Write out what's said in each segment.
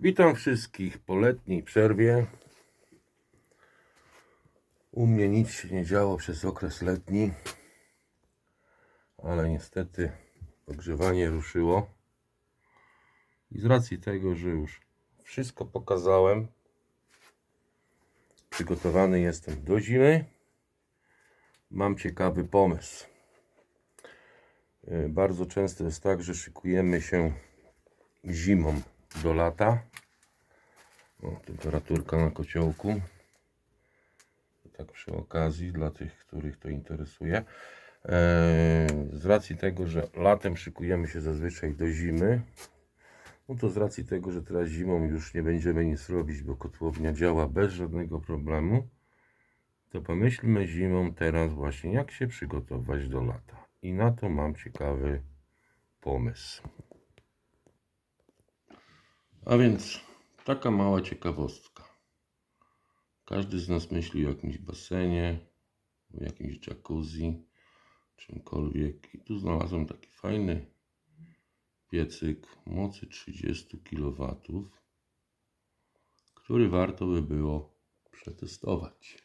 Witam wszystkich po letniej przerwie. U mnie nic się nie działo przez okres letni, ale niestety ogrzewanie ruszyło. I z racji tego, że już wszystko pokazałem, przygotowany jestem do zimy, mam ciekawy pomysł. E, Bardzo często jest tak, że szykujemy się zimą do lata. O, temperaturka na kociołku. Tak przy okazji dla tych, których to interesuje. Eee, Z racji tego, że latem szykujemy się zazwyczaj do zimy, no to z racji tego, że teraz zimą już nie będziemy nic robić, bo kotłownia działa bez żadnego problemu, to pomyślmy zimą teraz właśnie, jak się przygotować do lata. I na to mam ciekawy pomysł. A więc taka mała ciekawostka. Każdy z nas myśli o jakimś basenie, o jakimś jacuzzi, czymkolwiek. I tu znalazłem taki fajny piecyk mocy 30 kW, który warto by było przetestować.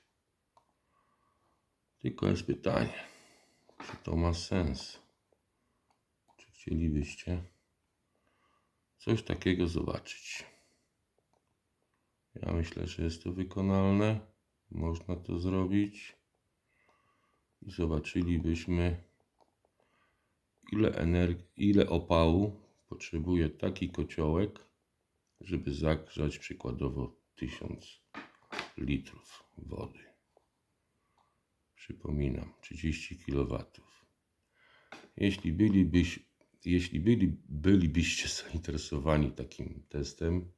Tylko jest pytanie, czy to ma sens? Czy chcielibyście coś takiego zobaczyć? Ja myślę, że jest to wykonalne. Można to zrobić. I zobaczylibyśmy, ile energii, ile opału potrzebuje taki kociołek, żeby zagrzać przykładowo 1000 litrów wody. Przypominam, 30 kW. Jeśli bylibyś, jeśli byli, bylibyście zainteresowani takim testem,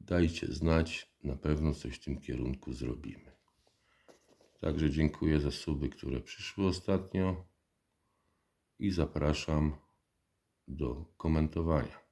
dajcie znać, na pewno coś w tym kierunku zrobimy. Także dziękuję za suby, które przyszły ostatnio i zapraszam do komentowania.